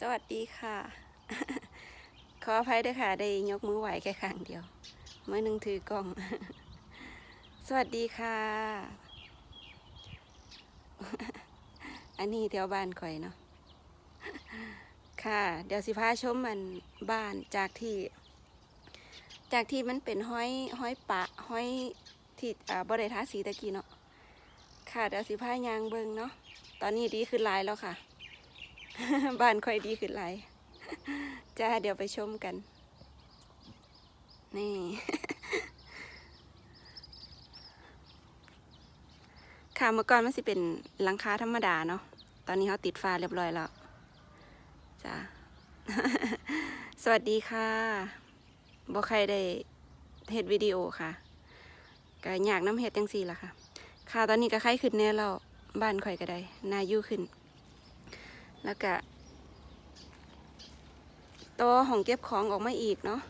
สวัสดีค่ะ ขออภัยด้วยค่ะ ได้ยกมือไหวแค่ข้างเดียวมือหนึ่งถือกล้อง สวัสดีค่ะ อันนี้แถวบ้านข่อยเนาะ ค่ะ เดี๋ยวสิพาชมมันบ้านจากที่ จากที่มันเป็นห้อยห้อยปะห้อยที่อ่าบริทาสีตะกี้เนาะ ค่ะ เดี๋ยวสิพายางเบิงเนาะ ตอนนี้ดีขึ้นหลายแล้วค่ะ บ้านค่อยดีขึ้นหลายจ้าเดี๋ยวไปชมกัน นี่ค่ะเมื่อก่อนมันสิเป็นหลังคาธรรมดาเนาะตอนนี้เขาติดฟ้าเรียบร้อยแล้วจ้าสวัสดีค่ะบ่ใครได้เฮ็ดวิดีโอค่ะก็อยากน้ำเฮ็ดจังสี่ละค่ะ ค่ะตอนนี้ก็ใครขึ้นแน่แล้วบ้านข่อยก็ได้นายู่ขึ้น แล้วก็ตัวของเก็บของออกมาอีกเนาะ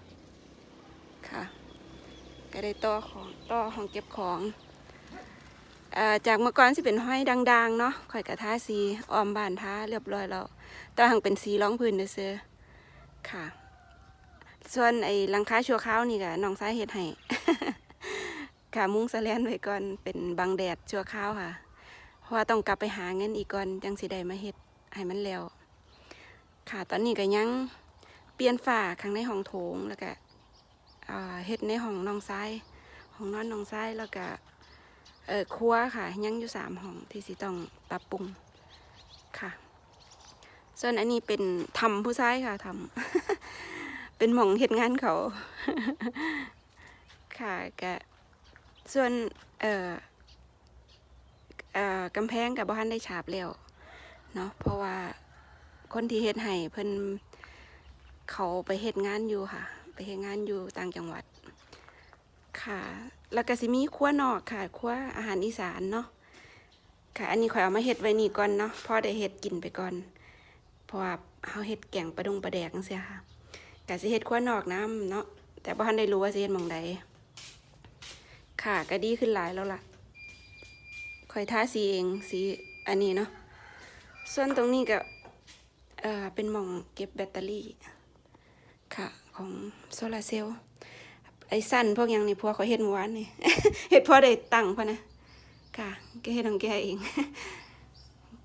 ค่ะ ก็ได้ตัวของตัวของเก็บของจากเมื่อก่อนสิเป็นห้อยดัง ๆ เนาะข่อยกระทาสีออมบานท้าเรียบร้อยแล้วตอหังเป็นสีร้องพื้นเด้อๆค่ะ ส่วนไอ้ลังค้าชัวคราวนี่ก็น้องสายเฮ็ดให้ค่ะมุ้งสแลนไว้ก่อนเป็นบังแดดชัวคราวค่ะ เพราะว่าต้องกลับไปหาเงินอีกก่อนจังสิได้มาเฮ็ด ให้มันแล้ว ค่ะตอนนี้ก็ยังเปลี่ยนฝาข้างในห้องโถงแล้วก็เฮ็ดในห้องน้องซ้ายห้องนอนน้องซ้ายแล้วก็เออครัวค่ะ ยังอยู่สามห้องที่สิต้องปรับปรุงค่ะ ส่วนอันนี้เป็นทำผู้ชายค่ะทำเป็นหม่องเฮ็ดงานเขา ค่ะก็ส่วนเอ่อเอ่อกำแพงกับบ้านได้ฉาบแล้ว เนาะเพราะว่าคนที่เฮ็ดให้เพิ่นเขาไปเฮ็ดงานอยู่ค่ะ ไปเฮ็ดงานอยู่ต่างจังหวัด ค่ะ แล้วก็สิมีครัวนอกค่ะครัวอาหารอีสานเนาะค่ะ อันนี้ข่อยเอามาเฮ็ดไว้นี่ก่อนเนาะพอได้เฮ็ดกินไปก่อนเพราะว่าเฮาเฮ็ดแกงปลาดงปลาแดกจังซี่ค่ะก็สิเฮ็ดครัวนอกน้ำเนาะแต่บ่ทันได้รู้ว่าสิเฮ็ดหม่องใดค่ะก็ดีขึ้นหลายแล้วล่ะค่อยทาสีเองสีอันนี้เนาะ ส่วนตรงนี้ก็เอ่อเป็นหม่องเก็บแบตเตอรี่ค่ะของโซลาร์เซลล์ไอ้สั้นพวกอย่างนี้พวกเขาเฮ็ดเมื่อวานนี่เฮ็ดพอได้ตังค์พะนะค่ะแกเฮ็ดของแกเอง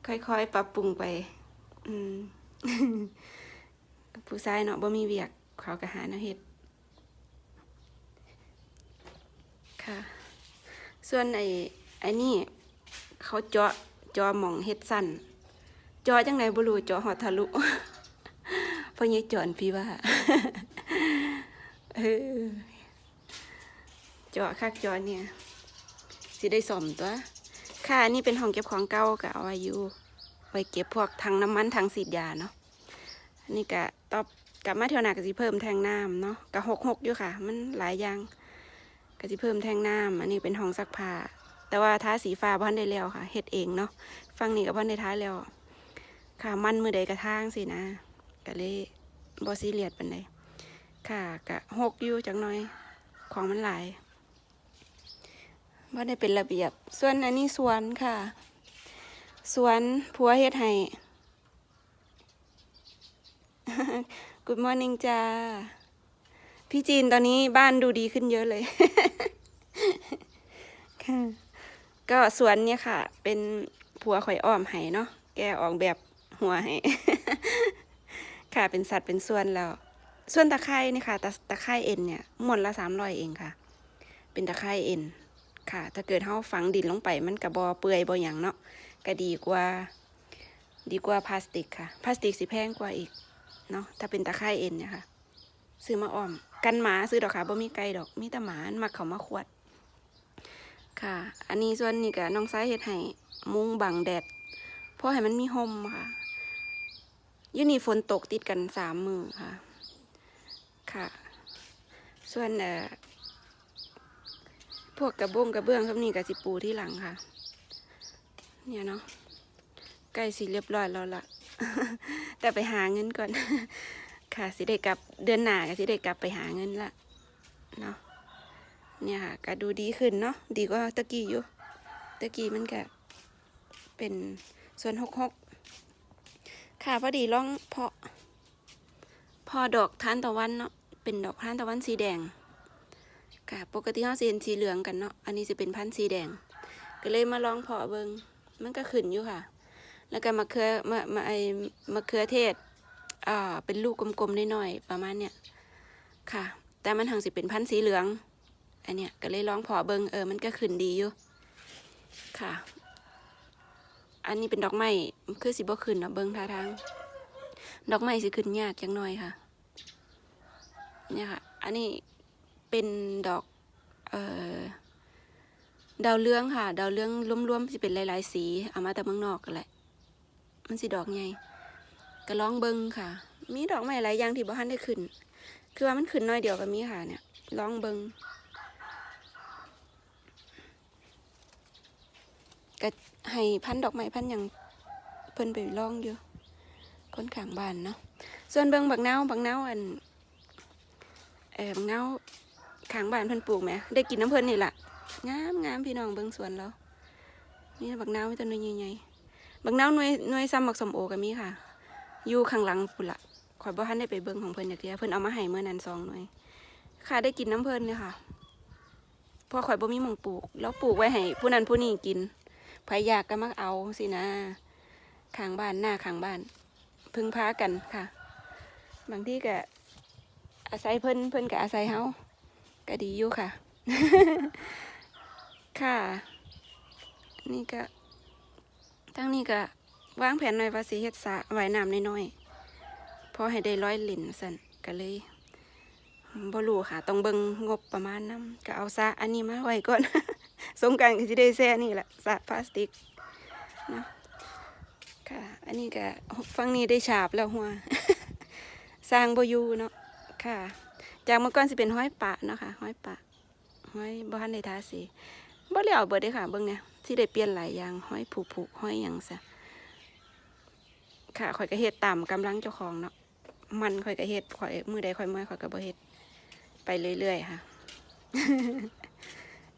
ค่อยๆ ปรับปรุงไป อืมผู้ชายเนาะบ่มีเวียกเขาก็หาแนวเฮ็ดค่ะ ส่วนไอ้ไอ้นี่เขาเจาะจอหม่องเฮ็ดสั้น จอจังไหนบ่รู้จาะหอดทะลุเพราะยี่จอนพี่ว่าเออจาะคักจาะเนี่ยสิได้สมตัวค่ะนี่เป็นห้องเก็บของเก่าก็เอาไว้อยู่ไว้เก็บพวกถังน้ำมันถังสีดยาเนาะนนี้ก็ตอบกลับมาเที่ยวหนักก็สิเพิ่มแทงน้ำเนาะก็หกหกอยู่ค่ะ มันหลายอย่างก็สิเพิ่มแทงน้ำอันนี้เป็นห้องซักผ้าแต่ว่าท้าสีฟ้าบ้านได้แล้วค่ะเฮ็ดเองเนาะฟังนี่กับบ้านได้ท้าแล้ว ค่ะมันมือใดกระทางสินะก็เลยบอซีเรียสปันใดค่ะกะหกอยู่จังน้อยของมันหลายบ้านได้เป็นระเบียบ ส่วนอันนี้สวนค่ะ สวนผัวเฮ็ดให้ Good morning จ้า พี่จีนตอนนี้บ้านดูดีขึ้นเยอะเลย ค่ะ ก็สวนเนี่ยค่ะ เป็นผัวข่อยอ้อมให้เนาะ แกออกแบบ หัวให้ค่ะเป็นสัตว์เป็นส่วนแล้ว ส่วนตะไคร่นี่ค่ะตะตะไคร่เอ็นเนี่ยหมดละสามร้อยเองค่ะ เป็นตะไคร่เอ็นค่ะ ถ้าเกิดเฮาฝังดินลงไปมันกับบอเปื่อยบอหยังเนาะก็ดีกว่า ดีกว่าพลาสติกค่ะ พลาสติกสิแพงกว่าอีกเนาะถ้าเป็นตะไคร่เอ็นเนี่ยค่ะ ซื้อมาอ้อม กันหมาซื้อดอกค่ะบ่มีไก่ดอกมีแต่หมามันมักเขามาขวด ค่ะ อันนี้ส่วนนี้ก็น้องซ้ายเฮ็ดให้มุ้งบังแดดเพราะให้มันมีห่มค่ะ ยูนี่ฝนตกติดกันสามมือค่ะ ค่ะ ส่วนเอ่อพวกกระบงกระเบื้องครับนี่กับสิปูที่หลังค่ะ เนี่ยเนาะใกล้สิเรียบร้อยแล้วละแต่ไปหาเงินก่อน ค่ะสิได้กลับเดือนหน้าก็สิได้กลับไปหาเงินละเนาะเนี่ยค่ะก็ดูดีขึ้นเนาะดีกว่าตะกี้อยู่ตะกี้มันก็เป็นส่วนหกหก ค่ะพอดีลองเพาะ พอดอกทานตะวันเนาะเป็นดอกทานตะวันสีแดงค่ะปกติเราสิเห็นสีเหลืองกันเนาะอันนี้จะเป็นพันธุ์สีแดง ก็เลยมาลองเพาะเบิงมันก็ขึ้นอยู่ค่ะ แล้วก็มะเขือมะมะไอมะเขือเทศอ่าเป็นลูกกลมๆน้อยๆประมาณเนี้ยค่ะ แต่มันทางสิเป็นพันธุ์สีเหลืองอันเนี้ยก็เลยลองเพาะเบิงเออมันก็ขึ้นดีอยู่ค่ะ อันนี้เป็นดอกไม้คือสิบ่ขึ้นเนาะเบิ้งท่าทาง ดอกไม้สิขึ้นยากจังหน่อยค่ะ เนี่ยค่ะ อันนี้เป็นดอกเอ่อดาวเรืองค่ะ ดาวเรืองรวมๆสิเป็นหลายๆสีเอามาแต่เมืองนอกกันแหละ มันสิดอกใหญ่ก็ลองเบิ้งค่ะ มีดอกไม้หลายอย่างที่บ่ทันได้ขึ้น คือว่ามันขึ้นน้อยเดียวก็มีค่ะเนี่ยลองเบิงก็ ให้พันดอกไม้พันธุ์หยังเพิ่นไปลองอยู่คนขางบ้านเนาะส่วนเบิงบักนาบักนาอันเออบักนาขางบ้านเพิ่นปลูกไหมได้กินน้ำเพิ่นนี่แหละงามงามพี่น้องเบิงสวนเรานี่บักนาวมีต้นหน่วยใหญ่ๆบักนาหน่วยหน่วยซ้ำบักสมโอก็มีค่ะ อยู่ข้างหลังพุ่นละข่อยบ่ทันได้ไปเบิงของเพิ่นอยางเดียวเพิ่นเอามาให้เมื่อนั้นสองหน่วยค่ะได้กินน้ำเพิ่นเนี่ยค่ะพราะข่อยบ่มีหม่องปลูก แล้วปลูกไว้ให้ผู้นั้นผู้นี้กิน ไผอยากก็มาเอาสินะข้างบ้านหน้าข้างบ้าน พึ่งพากันค่ะ บางที่ก็อาศัยเพิ่นเพิ่นก็อาศัยเฮาก็ดีอยู่ค่ะ ค่ะ นี่ก็ทั้งนี้ก็วางแผนหน่อยว่าสิเฮ็ดสระว่ายน้ำน้อยๆพอให้ได้ร้อยหรียญสั่นก็เลยบ่รู้ค่ะ ต้องเบิ่งงบประมาณนํก็เอาสะอันนี้มาไว้ก่อน สงการก็สิได้แซ่นี่แหละสระพลาสติกนะค่ะ อันนี้ก็ฟังนี้ได้ฉาบแล้วหัว สร้างบอยูเนาะค่ะ จากเมื่อก่อนสิเป็นห้อยปะเนาะค่ะห้อยปะห้อยบ้านในทาสีบ่เลี้ยวเบิดเด้ค่ะเบิ่งเนี่ยที่ได้เปลี่ยนหลายอย่างห้อยผูกผูกห้อยหยังซะค่ะข่อยก็เฮ็ดตามกำลังเจ้าของเนาะมันข่อยก็เฮ็ดข่อยมือใดข่อยเมื่อยข่อยก็บ่เฮ็ดไปเรื่อยๆค่ะ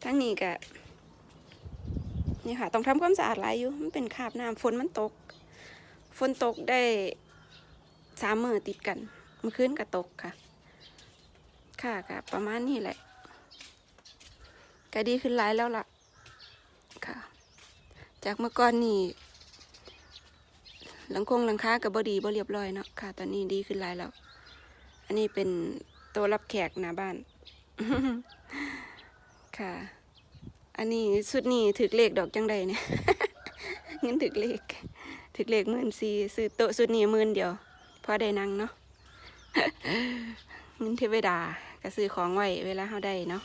ทั้งนี้ก็นี่ค่ะ ต้องทำความสะอาดหลายอยู่ มันเป็นคราบน้ำฝนมันตก ฝนตกได้สามมื้อติดกัน เมื่อคืนก็ตกค่ะ ค่ะก็ประมาณนี้แหละก็ดีขึ้นหลายแล้วล่ะ ค่ะ จากเมื่อก่อนนี่หลังคงหลังคากับบดีบ่เรียบร้อยเนาะค่ะ ตอนนี้ดีขึ้นหลายแล้ว อันนี้เป็นตัวรับแขกหน้าบ้าน ค่ะ อันนี้สุดนี้ถึกเลขดอกจังใดเนี่ยเงินถึกเลขถึกเลขหมื่นสี่ซื้อโต๊ะสุดนี้หมื่นเดียวพอได้นั่งเนาะเงินเทวดาก็ซื้อของไว้เวลาเขาได้เนาะ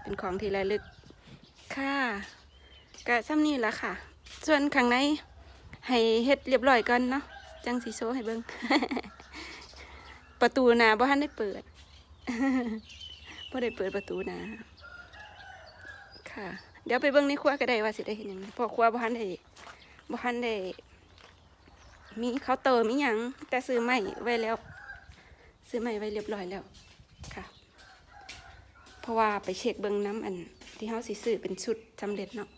เป็นของที่ระลึกค่ะก็ซ้ำนี่ละค่ะ ส่วนข้างในให้เฮ็ดเรียบร้อยก่อนเนาะจังสีโซให้เบิงประตูนาบ่ทันได้เปิดบ่ได้เปิดประตูนา ค่ะ เดี๋ยวไปเบิ่งในครัวก็ได้ว่าสิได้เห็นหยังพอครัวบ่ทันได้บ่ทันได้มีเคาน์เตอร์มีหยังแต่ซื้อใหม่ไว้แล้ว ซื้อใหม่ไว้เรียบร้อยแล้วค่ะ เพราะว่าไปเช็คเบิ้งน้ำอัน ที่เฮาสิซื้อเป็นชุดสำเร็จเนาะ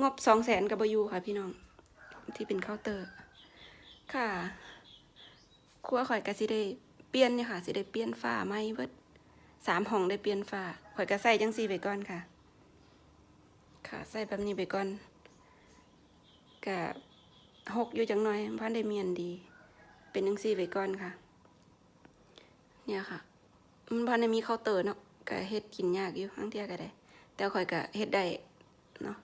งบสองแสนกับบอยูค่ะพี่น้อง ที่เป็นเคาน์เตอร์ ค่ะครัวข่อยก็สิได้เปลี่ยนเนี่ยค่ะสิได้เปลี่ยนฝ้าไหมเบิดสามห้องได้เปลี่ยนฝ้าข่อยก็ใส่จังซี่ไปก่อนค่ะ ค่ะใส่แบบนี้ไปก่อนก็หกอยู่จังหน่อยพันได้เมียนดี เป็นจังซี่ไปก่อนค่ะ เนี่ยค่ะ มันพันได้มีเคาน์เตอร์เนาะก็เฮ็ดกินยากอยู่ทั้งเที่ยก็ได้ แต่ข่อยก็เฮ็ดได้เนาะ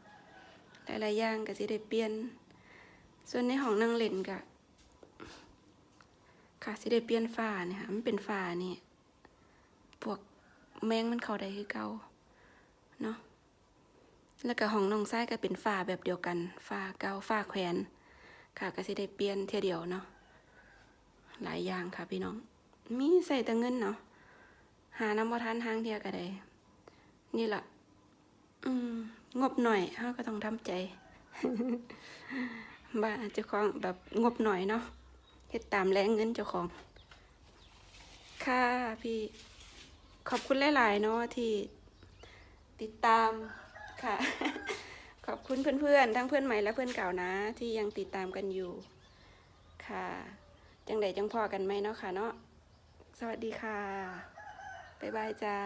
หลายๆอย่างก็สิได้เปลี่ยน ส่วนในห้องนั่งเล่นก็ค่ะสิได้เปลี่ยนฝ้าเนี่ยค่ะมันเป็นฝ้านี่พวกแมงมันเข้าได้คือเก่าเนาะ แล้วก็ห้องน้องซ้ายก็เป็นฝ้าแบบเดียวกันฝ้าเก่าฝ้าแขวนค่ะก็สิได้เปลี่ยนเที่ยเดียวเนาะหลายอย่างค่ะพี่น้อง มีใส่แต่เงินเนาะหาน้ำบ่ทานทางเดียก็ได้นี่แหละอืมงบหน่อยเฮาก็ต้องทำใจบ้าเจ้าของแบบงบหน่อยเนาะเฮ็ดตามแรงเงินเจ้าของ ค่ะพี่ขอบคุณหลาย ๆ เนาะที่ติดตาม ค่ะ ขอบคุณเพื่อนๆ ทั้งเพื่อนใหม่และเพื่อนเก่านะ ที่ยังติดตามกันอยู่ ค่ะ จังใดจังพอกันไหมเนาะค่ะเนาะ สวัสดีค่ะ บ๊ายบายจ้า